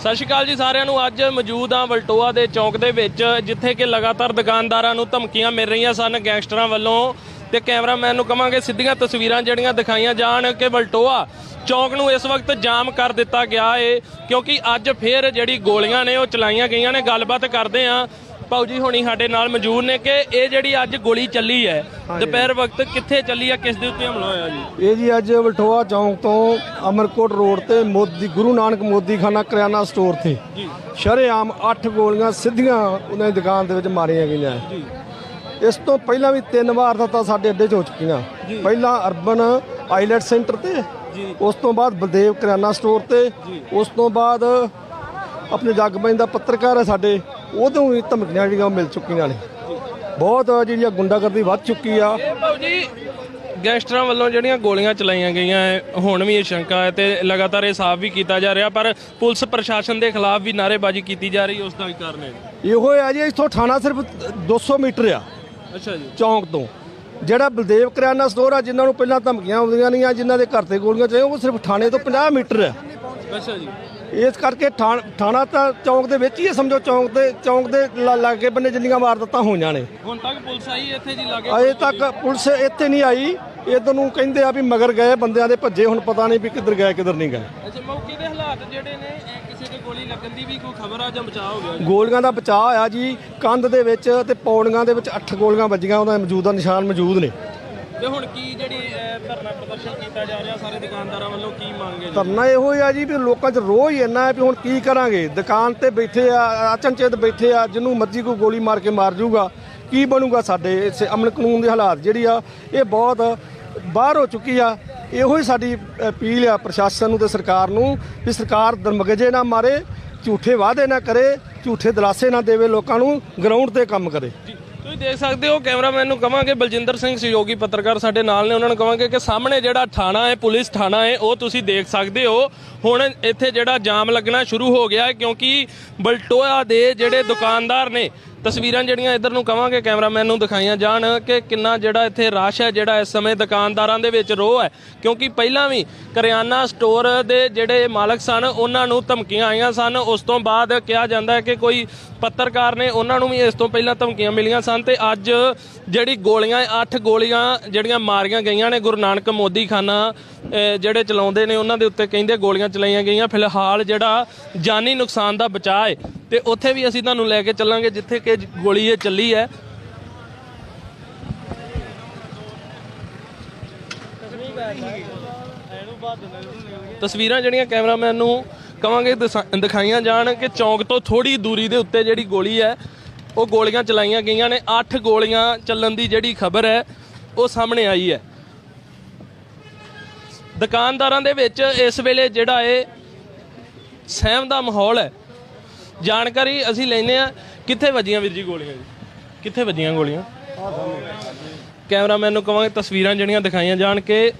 ਸਤਿ ਸ਼੍ਰੀ ਅਕਾਲ ਜੀ ਸਾਰਿਆਂ ਨੂੰ। ਅੱਜ ਮੌਜੂਦ ਆ ਵਲਟੋਆ ਦੇ ਚੌਂਕ ਦੇ ਵਿੱਚ, ਜਿੱਥੇ ਕਿ ਲਗਾਤਾਰ ਦੁਕਾਨਦਾਰਾਂ ਨੂੰ ਧਮਕੀਆਂ ਮਿਲ ਰਹੀਆਂ ਸਨ ਗੈਂਗਸਟਰਾਂ ਵੱਲੋਂ। ਤੇ ਕੈਮਰਾਮੈਨ ਨੂੰ ਕਵਾਂਗੇ, ਸਿੱਧੀਆਂ ਤਸਵੀਰਾਂ ਜਿਹੜੀਆਂ ਦਿਖਾਈਆਂ ਜਾਣ ਕਿ ਵਲਟੋਆ ਚੌਂਕ ਨੂੰ ਇਸ ਵਕਤ ਜਾਮ ਕਰ ਦਿੱਤਾ ਗਿਆ ਏ, ਕਿਉਂਕਿ ਅੱਜ ਫੇਰ ਜਿਹੜੀ ਗੋਲੀਆਂ ਨੇ ਉਹ ਚਲਾਈਆਂ ਗਈਆਂ ਨੇ। ਗੱਲਬਾਤ ਕਰਦੇ ਆ ਭਾਊ ਜੀ ਹੋਣੀ ਸਾਡੇ ਨਾਲ ਮੌਜੂਦ ਨੇ ਕਿ ਇਹ ਜਿਹੜੀ ਅੱਜ ਗੋਲੀ ਚੱਲੀ ਹੈ ਦੁਪਹਿਰ ਵਕਤ ਕਿੱਥੇ ਚੱਲੀ ਹੈ ਕਿਸ ਦੇ ਉੱਤੇ ਹਮਲਾ ਹੋਇਆ ਜੀ? ਇਹ ਜੀ ਅੱਜ ਵਲਟੋਆ ਚੌਂਕ ਤੋਂ ਅਮਰਕੋਟ ਰੋਡ ਤੇ ਮੋਦੀ ਗੁਰੂ ਨਾਨਕ ਮੋਦੀ ਖਾਨਾ ਕਰਿਆਨਾ ਸਟੋਰ ਤੇ ਜੀ। ਸ਼ਰੇਆਮ 8 ਗੋਲੀਆਂ ਸਿੱਧੀਆਂ ਉਹਨਾਂ ਦੀ ਦੁਕਾਨ ਦੇ ਵਿੱਚ ਮਾਰੀਆਂ ਗਈਆਂ। ਜੀ। ਇਸ ਤੋਂ ਪਹਿਲਾਂ ਵੀ ਤਿੰਨ ਵਾਰ ਦਾ ਤਾਂ ਸਾਡੇ ਅੱਡੇ 'ਚ ਹੋ ਚੁੱਕੀਆਂ। ਪਹਿਲਾਂ ਅਰਬਨ ਆਈਲੈਟ ਸੈਂਟਰ ਤੇ ਉਸ ਤੋਂ ਬਾਅਦ ਬਲਦੇਵ ਕਰਿਆਨਾ ਸਟੋਰ ਤੇ ਉਸ ਤੋਂ ਬਾਅਦ ਆਪਣੇ ਜਗਬੈਂ ਦਾ ਪੱਤਰਕਾਰ ਹੈ ਸਾਡੇ ਉਦੋਂ ਵੀ ਧਮਕੀਆਂ ਜਿਹੜੀਆਂ ਉਹ ਮਿਲ ਚੁੱਕੀਆਂ ਨੇ। ਬਹੁਤ ਜਿਹੜੀਆਂ ਗੁੰਡਾਗਰਦੀ ਵੱਧ ਚੁੱਕੀ ਆ। ਗੈਂਗਸਟਰਾਂ ਵੱਲੋਂ ਜਿਹੜੀਆਂ ਗੋਲੀਆਂ ਚਲਾਈਆਂ ਗਈਆਂ ਹੈ, ਹੁਣ ਵੀ ਇਹ ਸ਼ੰਕਾ ਹੈ ਤੇ ਲਗਾਤਾਰ ਇਹ ਸਾਫ਼ ਵੀ ਕੀਤਾ ਜਾ ਰਿਹਾ ਪਰ ਪੁਲਿਸ ਪ੍ਰਸ਼ਾਸਨ ਦੇ ਖਿਲਾਫ ਵੀ ਨਾਅਰੇਬਾਜ਼ੀ ਕੀਤੀ ਜਾ ਰਹੀ ਉਸ ਦਾ ਕੀ ਕਾਰਨ ਹੈ? ਇਹੋ ਹੈ ਜੀ ਇੱਥੋਂ ਥਾਣਾ ਸਿਰਫ 200 ਮੀਟਰ ਆ। ਅੱਛਾ ਜੀ। ਚੌਂਕ ਤੋਂ। ਜਿਹੜਾ ਬਲਦੇਵ ਕਰਿਆਨਾ ਸਟੋਰ ਆ ਜਿਨ੍ਹਾਂ ਨੂੰ ਪਹਿਲਾਂ ਧਮਕੀਆਂ ਆਉਂਦੀਆਂ ਨਹੀਂ ਆ ਜਿਨ੍ਹਾਂ ਦੇ ਘਰ ਤੇ ਗੋਲੀਆਂ ਚਾਹੀਆਂ ਉਹ ਸਿਰਫ ਥਾਣੇ ਤੋਂ 50 ਮੀਟਰ ਆ। ਅੱਛਾ ਜੀ। ਇਸ ਕਰਕੇ ਥਾਣ- ਤਾਂ ਚੌਂਕ ਦੇ ਵਿੱਚ ਹੀ ਹੈ ਸਮਝੋ ਚੌਂਕ ਦੇ ਚੌਂਕ ਦੇ ਲਾਗੇ ਬੰਨੇ ਜਿੰਨੀਆਂ ਵਾਰਦਾਤਾਂ ਹੋਈਆਂ ਨੇ। ਹੁਣ ਤੱਕ ਪੁਲਿਸ ਆਈ ਇੱਥੇ ਜੀ ਲਾਗੇ? ਅਜੇ ਤੱਕ ਪੁਲਿਸ ਇੱਥੇ ਨਹੀਂ ਆਈ। ਇਧਰ ਨੂੰ ਕਹਿੰਦੇ ਆ ਵੀ ਮਗਰ ਗਏ ਬੰਦਿਆਂ ਦੇ ਭੱਜੇ ਹੁਣ ਪਤਾ ਨਹੀਂ ਵੀ ਕਿੱਧਰ ਗਏ ਕਿੱਧਰ ਨਹੀਂ ਗਏ। ਅੱਛਾ ਮੌਕੇ ਦੇ ਹਾਲਾਤ ਜਿਹੜੇ ਨੇ ਕਿਸੇ ਦੇ ਗੋਲੀ ਲੱਗਣ ਦੀ ਵੀ ਕੋਈ ਖਬਰ ਆ ਜਾਂ ਬਚਾਅ ਹੋ ਗਿਆ ਗੋਲੀਆਂ ਦਾ ਬਚਾਅ ਹੋਇਆ ਜੀ ਕੰਧ ਦੇ ਵਿੱਚ ਤੇ ਪੌੜੀਆਂ ਦੇ ਵਿੱਚ 8 ਗੋਲੀਆਂ ਵੱਜੀਆਂ ਉਹਦਾ ਮੌਜੂਦਾ ਨਿਸ਼ਾਨ ਮੌਜੂਦ ਨੇ। ਤੇ ਹੁਣ ਕੀ ਜਿਹੜੀ ਧਰਨਾ ਪ੍ਰਦਰਸ਼ਨ ਕੀਤਾ ਜਾ ਰਿਹਾ ਸਾਰੇ ਦੁਕਾਨਦਾਰਾਂ ਵੱਲੋਂ ਕੀ ਮੰਗ ਹੈ ਧਰਨਾ ਇਹੋ ਹੀ ਆ ਜੀ ਵੀ ਲੋਕਾਂ 'ਚ ਰੋਹ ਹੀ ਇੰਨਾ ਹੈ ਵੀ ਹੁਣ ਕੀ ਕਰਾਂਗੇ? ਦੁਕਾਨ ਤੇ ਬੈਠੇ ਆ ਅਚਨਚੇਤ ਬੈਠੇ ਆ ਜਿਹਨੂੰ ਮਰਜ਼ੀ ਕੋਈ ਗੋਲੀ ਮਾਰ ਕੇ ਮਾਰ ਜਾਊਗਾ। ਕੀ ਬਣੂਗਾ ਸਾਡੇ ਇਸ ਅਮਨ ਕਾਨੂੰਨ ਦੇ ਹਾਲਾਤ ਜਿਹੜੀ ਆ ਇਹ ਬਹੁਤ ਬਾਹਰ ਹੋ ਚੁੱਕੀ ਆ। ਇਹੋ ਹੀ ਸਾਡੀ ਅਪੀਲ ਆ ਪ੍ਰਸ਼ਾਸਨ ਨੂੰ ਤੇ ਸਰਕਾਰ ਨੂੰ ਵੀ ਸਰਕਾਰ ਦਰਮਗਜੇ ਨਾ ਮਾਰੇ ਝੂਠੇ ਵਾਅਦੇ ਨਾ ਕਰੇ ਝੂਠੇ ਦਲਾਸੇ ਨਾ ਦੇਵੇ ਲੋਕਾਂ ਨੂੰ ਗਰਾਊਂਡ ਤੇ ਕੰਮ ਕਰੇ। ਤੁਸੀਂ ਦੇਖ ਸਕਦੇ ਹੋ, ਕੈਮਰਾਮੈਨ ਨੂੰ ਕਵਾਂਗੇ, ਬਲਜਿੰਦਰ ਸਿੰਘ ਸਹਿਯੋਗੀ ਪੱਤਰਕਾਰ ਸਾਡੇ ਨਾਲ ਨੇ, ਉਹਨਾਂ ਨੂੰ ਕਵਾਂਗੇ ਕਿ ਸਾਹਮਣੇ ਜਿਹੜਾ ਥਾਣਾ ਹੈ, ਪੁਲਿਸ ਥਾਣਾ ਹੈ, ਉਹ ਤੁਸੀਂ ਦੇਖ ਸਕਦੇ ਹੋ। ਹੁਣ ਇੱਥੇ ਜਿਹੜਾ ਜਾਮ ਲੱਗਣਾ ਸ਼ੁਰੂ ਹੋ ਗਿਆ ਹੈ, ਕਿਉਂਕਿ ਬਲਟੋਆ ਦੇ ਜਿਹੜੇ ਦੁਕਾਨਦਾਰ ਨੇ ਤਸਵੀਰਾਂ ਜਿਹੜੀਆਂ ਇੱਧਰ ਨੂੰ ਕਵਾਂਗੇ ਕੈਮਰਾਮੈਨ ਨੂੰ ਦਿਖਾਈਆਂ ਜਾਣ ਕਿ ਕਿੰਨਾ ਜਿਹੜਾ ਇੱਥੇ ਰਸ਼ ਹੈ, ਜਿਹੜਾ ਇਸ ਸਮੇਂ ਦੁਕਾਨਦਾਰਾਂ ਦੇ ਵਿੱਚ ਰੋਹ ਹੈ। ਕਿਉਂਕਿ ਪਹਿਲਾਂ ਵੀ ਕਰਿਆਨਾ ਸਟੋਰ ਦੇ ਜਿਹੜੇ ਮਾਲਕ ਸਨ, ਉਹਨਾਂ ਨੂੰ ਧਮਕੀਆਂ ਆਈਆਂ ਸਨ। ਉਸ ਤੋਂ ਬਾਅਦ ਕਿਹਾ ਜਾਂਦਾ ਹੈ ਕਿ ਕੋਈ ਪੱਤਰਕਾਰ ਨੇ ਉਹਨਾਂ ਨੂੰ ਵੀ ਇਸ ਤੋਂ ਪਹਿਲਾਂ ਧਮਕੀਆਂ ਮਿਲੀਆਂ ਸਨ ਤੇ ਅੱਜ ਜਿਹੜੀ ਗੋਲੀਆਂ 8 ਗੋਲੀਆਂ ਜਿਹੜੀਆਂ ਮਾਰੀਆਂ ਗਈਆਂ ਨੇ, ਗੁਰੂ ਨਾਨਕ ਮੋਦੀ ਖਾਨਾ ਜਿਹੜੇ ਚਲਾਉਂਦੇ ਨੇ, ਉਹਨਾਂ ਦੇ ਉੱਤੇ ਕਹਿੰਦੇ ਗੋਲੀਆਂ ਚਲਾਈਆਂ ਗਈਆਂ। ਫਿਲਹਾਲ ਜਿਹੜਾ ਜਾਨੀ ਨੁਕਸਾਨ ਦਾ ਬਚਾਅ ਹੈ ਤੇ ਉੱਥੇ ਵੀ ਅਸੀਂ ਤੁਹਾਨੂੰ ਲੈ ਕੇ ਚੱਲਾਂਗੇ ਜਿੱਥੇ ਕਿ ਗੋਲੀ ਇਹ ਚੱਲੀ ਹੈ। ਤਸਵੀਰਾਂ ਜਿਹੜੀਆਂ ਕੈਮਰਾਮੈਨ ਨੂੰ ਕਵਾਂਗੇ ਦਿਸਾ- ਦਿਖਾਈਆਂ ਜਾਣ ਕਿ ਚੌਂਕ ਤੋਂ ਥੋੜੀ ਦੂਰੀ ਦੇ ਉੱਤੇ ਜਿਹੜੀ ਗੋਲੀ ਹੈ, ਉਹ ਗੋਲੀਆਂ ਚਲਾਈਆਂ ਗਈਆਂ ਨੇ। 8 ਗੋਲੀਆਂ ਚੱਲਣ ਦੀ ਜਿਹੜੀ ਖਬਰ ਹੈ, ਉਹ ਸਾਹਮਣੇ ਆਈ ਹੈ। ਦੁਕਾਨਦਾਰਾਂ ਦੇ ਵਿੱਚ ਇਸ ਵੇਲੇ ਜਿਹੜਾ ਇਹ ਸਹਿਮ ਦਾ ਮਾਹੌਲ ਹੈ। ਜਾਣਕਾਰੀ ਅਸੀਂ ਲੈਨੇ ਆ ਕਿੱਥੇ ਵੱਜੀਆਂ ਵੀਰ ਜੀ ਗੋਲੀਆਂ ਜੀ? ਕਿੱਥੇ ਵੱਜੀਆਂ ਗੋਲੀਆਂ? ਕੈਮਰਾਮੈਨ ਨੂੰ ਕਵਾਂਗੇ, ਤਸਵੀਰਾਂ ਜਿਹੜੀਆਂ ਦਿਖਾਈਆਂ ਜਾਣ ਕੇ।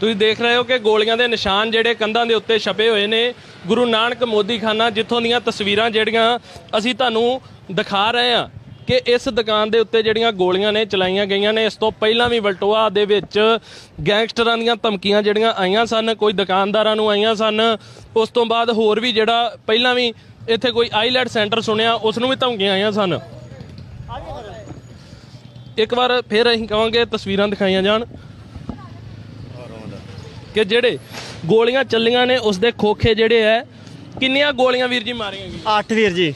ਤੁਸੀਂ ਦੇਖ ਰਹੇ ਹੋ ਕਿ ਗੋਲੀਆਂ ਦੇ ਨਿਸ਼ਾਨ ਜਿਹੜੇ ਕੰਧਾਂ ਦੇ ਉੱਤੇ ਛਪੇ ਹੋਏ ਨੇ। ਗੁਰੂ ਨਾਨਕ ਮੋਦੀਖਾਨਾ, ਜਿੱਥੋਂ ਦੀਆਂ ਤਸਵੀਰਾਂ ਜਿਹੜੀਆਂ ਅਸੀਂ ਤੁਹਾਨੂੰ ਦਿਖਾ ਰਹੇ ਹਾਂ। ਕਿ ਇਸ ਦੁਕਾਨ ਦੇ ਉੱਤੇ ਜਿਹੜੀਆਂ ਗੋਲੀਆਂ ਨੇ ਚਲਾਈਆਂ ਗਈਆਂ ਨੇ, ਇਸ ਤੋਂ ਪਹਿਲਾਂ ਵੀ ਵਲਟੋਆ ਦੇ ਵਿੱਚ ਗੈਂਗਸਟਰਾਂ ਦੀਆਂ ਧਮਕੀਆਂ ਜਿਹੜੀਆਂ ਆਈਆਂ ਸਨ, ਕੋਈ ਦੁਕਾਨਦਾਰਾਂ ਨੂੰ ਆਈਆਂ ਸਨ। ਉਸ ਤੋਂ ਬਾਅਦ ਹੋਰ ਵੀ ਜਿਹੜਾ ਪਹਿਲਾਂ ਵੀ ਇੱਥੇ ਕੋਈ ਆਈਲੈਟ ਸੈਂਟਰ ਸੁਣਿਆ, ਉਸ ਨੂੰ ਵੀ ਧਮਕੀਆਂ ਆਈਆਂ ਸਨ। ਇੱਕ ਵਾਰ ਫਿਰ ਅਸੀਂ ਕਹਾਂਗੇ ਤਸਵੀਰਾਂ ਦਿਖਾਈਆਂ ਜਾਣ। ਕਿ ਜਿਹੜੇ ਗੋਲੀਆਂ ਚੱਲੀਆਂ ਨੇ, ਉਸ ਦੇ ਖੋਖੇ ਜਿਹੜੇ ਐ, ਕਿੰਨੀਆਂ ਗੋਲੀਆਂ ਵੀਰ ਜੀ ਮਾਰੀਆਂ ਗਈਆਂ? ਅੱਠ ਵੀਰ ਜੀ।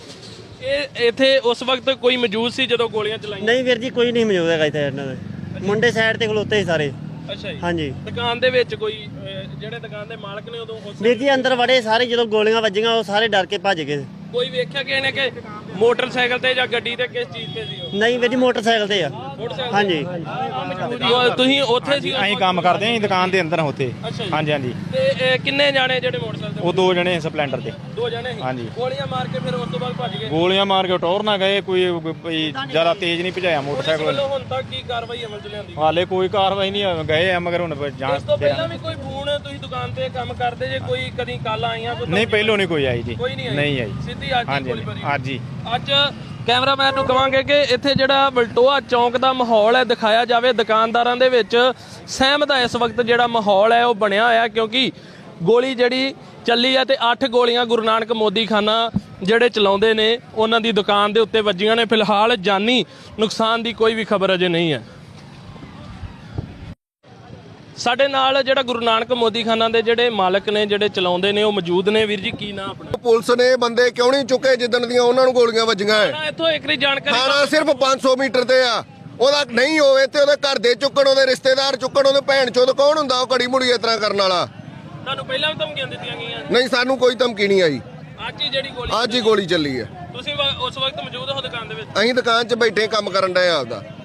ਇਹ ਇੱਥੇ ਉਸ ਵਕਤ ਕੋਈ ਮੌਜੂਦ ਸੀ ਜਦੋਂ ਗੋਲੀਆਂ ਚਲਾਈਆਂ? ਨਹੀਂ ਵੀਰ ਜੀ ਕੋਈ ਨਹੀਂ ਮੌਜੂਦ ਹੈਗਾ ਇੱਥੇ ਇਹਨਾਂ ਦੇ। ਮੁੰਡੇ ਸਾਈਡ ਤੇ ਖਲੋਤੇ ਸੀ ਸਾਰੇ। ਅੱਛਾ ਜੀ। ਹਾਂਜੀ। ਦੁਕਾਨ ਦੇ ਵਿੱਚ ਕੋਈ ਅਹ, ਜਿਹੜੇ ਦੁਕਾਨ ਦੇ ਮਾਲਕ ਨੇ ਉਦੋਂ ਉਸ ਵੀਰ ਜੀ ਅੰਦਰ ਵੜੇ ਸਾਰੇ ਜਦੋਂ ਗੋਲੀਆਂ ਵੱਜੀਆਂ ਉਹ ਸਾਰੇ ਡਰ ਕੇ ਭੱਜ ਗਏ। ਕੋਈ ਵੇਖਿਆ ਕਿ ਇਹਨੇ ਕਿ ਮੋਟਰਸਾਈਕਲ ਤੇ ਜਾਂ ਗੱਡੀ ਤੇ ਕਿਸ ਚੀਜ਼ ਤੇ ਸੀ ਉਹ? ਨਹੀਂ ਵੀਰ ਜੀ ਮੋਟਰਸਾਈਕਲ ਤੇ ਆ। ਮੋਟਰਸਾਈਕਲ ਹਾਂਜੀ। ਉਹ ਤੁਸੀਂ ਉੱਥੇ ਸੀ? ਅਸੀਂ ਕੰਮ ਕਰਦੇ ਆਂ ਦੁਕਾਨ ਦੇ ਅੰਦਰ ਉੱਥੇ। ਅੱਛਾ ਜੀ। ਹਾਂਜੀ ਹਾਂਜੀ। ਤੇ ਇਹ ਕਿੰਨੇ ਜਾਣੇ ਜਿਹੜੇ ਮੋਟਰਸਾਈਕਲ ਤੇ ਉਹ ਦੋ ਜਣੇ ਸਪਲੈਂਡਰ ਤੇ ਦੋ ਜਣੇ ਸੀ? ਹਾਂਜੀ। ਗੋਲੀਆਂ ਮਾਰ ਕੇ ਫਿਰ ਉਸ ਤੋਂ ਬਾਅਦ ਭੱਜ ਗਏ? ਗੋਲੀਆਂ ਮਾਰ ਕੇ ਟੋਰ ਨਾ ਗਏ ਕੋਈ ਕੋਈ ਜ਼ਿਆਦਾ ਤੇਜ਼ ਨਹੀਂ ਭਜਾਇਆ ਪੁਲਿਸ ਮੋਟਰਸਾਈਕਲ ਵੱਲੋਂ ਹੁਣ ਤੱਕ ਕੀ ਕਾਰਵਾਈ ਅਮਲ ਚ ਲਿਆਂਦੀ? ਹਾਲੇ ਕੋਈ ਕਾਰਵਾਈ ਨਹੀਂ ਹੋਈ, ਗਏ ਆ ਮਗਰ ਹੁਣ ਇਸ ਜਾਂਚ ਤੋਂ ਪਹਿਲਾਂ ਵੀ ਕੋਈ ਫੋਨ ਤੁਸੀਂ ਦੁਕਾਨ ਤੇ ਕੰਮ ਕਰਦੇ ਜੇ ਕੋਈ ਕਦੀ ਕਾਲਾਂ ਆਈਆਂ ਕੋਈ ਨਹੀਂ ਪਹਿਲੋਂ ਨਹੀਂ ਕੋਈ ਆਈ ਜੀ। ਕੋਈ ਨਹੀਂ ਆਈ। ਸਿੱਧੀ ਅੱਜ ਹੀ ਹਾਂਜੀ ਗੋਲੀ ਮਾਰੀ। ਹਾਂਜੀ। ਅੱਜ ਕੈਮਰਾਮੈਨ ਨੂੰ ਕਵਾਂਗੇ ਕਿ ਇੱਥੇ ਜਿਹੜਾ ਬਲਟੋਆ ਚੌਂਕ ਦਾ ਮਾਹੌਲ ਹੈ, ਦਿਖਾਇਆ ਜਾਵੇ ਦੁਕਾਨਦਾਰਾਂ ਦੇ ਵਿੱਚ। ਸਹਿਮ ਦਾ ਇਸ ਵਕਤ ਜਿਹੜਾ ਮਾਹੌਲ ਹੈ, ਉਹ ਬਣਿਆ ਹੋਇਆ ਕਿਉਂਕਿ ਗੋਲੀ ਜਿਹੜੀ ਚੱਲੀ ਹੈ ਤੇ 8 ਗੋਲੀਆਂ ਗੁਰੂ ਨਾਨਕ ਮੋਦੀ ਖਾਨਾ ਜਿਹੜੇ ਚਲਾਉਂਦੇ ਨੇ, ਉਹਨਾਂ ਦੀ ਦੁਕਾਨ ਦੇ ਉੱਤੇ ਵੱਜੀਆਂ ਨੇ। ਫਿਲਹਾਲ ਜਾਨੀ ਨੁਕਸਾਨ ਦੀ ਕੋਈ ਵੀ ਖਬਰ ਅਜੇ ਨਹੀਂ ਹੈ। ਸਾਡੇ ਨਾਲ ਜਿਹੜਾ ਗੁਰੂ ਨਾਨਕ ਮੋਦੀ ਖਾਨਾ ਦੇ ਜਿਹੜੇ ਮਾਲਕ ਨੇ ਜਿਹੜੇ ਚਲਾਉਂਦੇ ਨੇ ਉਹ ਮੌਜੂਦ ਨੇ। ਵੀਰ ਜੀ ਕੀ ਨਾਂ ਆਪਣਾ? ਪੁਲਿਸ ਨੇ ਬੰਦੇ ਕਿਉਂ ਨਹੀਂ ਚੁੱਕੇ ਜਿੱਦਣ ਦੀਆਂ ਉਹਨਾਂ ਨੂੰ ਗੋਲੀਆਂ ਵੱਜੀਆਂ ਨਾ ਇੱਥੋਂ ਇੱਕ ਦੀ ਜਾਣਕਾਰੀ ਥਾਣਾ ਸਿਰਫ 500 ਮੀਟਰ ਤੇ ਆ। ਉਹਦਾ ਨਹੀਂ ਹੋਵੇ ਤੇ ਉਹਦੇ ਘਰ ਦੇ ਚੁੱਕਣ ਉਹਦੇ ਰਿਸ਼ਤੇਦਾਰ ਚੁੱਕਣ ਉਹਦੇ ਭੈਣ ਚੋਦ ਕੌਣ ਹੁੰਦਾ ਉਹ ਘੜੀ ਮੁੜੀ ਇਸ ਤਰ੍ਹਾਂ ਕਰਨ ਵਾਲਾ? ਤੁਹਾਨੂੰ ਪਹਿਲਾਂ ਵੀ ਧਮਕੀਆਂ ਦਿੱਤੀਆਂ ਗਈਆਂ? ਨਹੀਂ ਸਾਨੂੰ ਕੋਈ ਧਮਕੀ ਨਹੀਂ ਆਈ। ਅੱਜ ਹੀ ਜਿਹੜੀ ਗੋਲੀ ਅੱਜ ਹੀ ਗੋਲੀ ਚੱਲੀ ਹੈ ਤੁਸੀਂ ਉਸ ਵਕਤ ਮੌਜੂਦ ਹੋ ਦੁਕਾਨ ਦੇ ਵਿੱਚ? ਅਸੀਂ ਦੁਕਾਨ 'ਚ ਬੈਠੇ ਕੰਮ ਕਰਨ ਡਏ ਆ ਆਪਦਾ।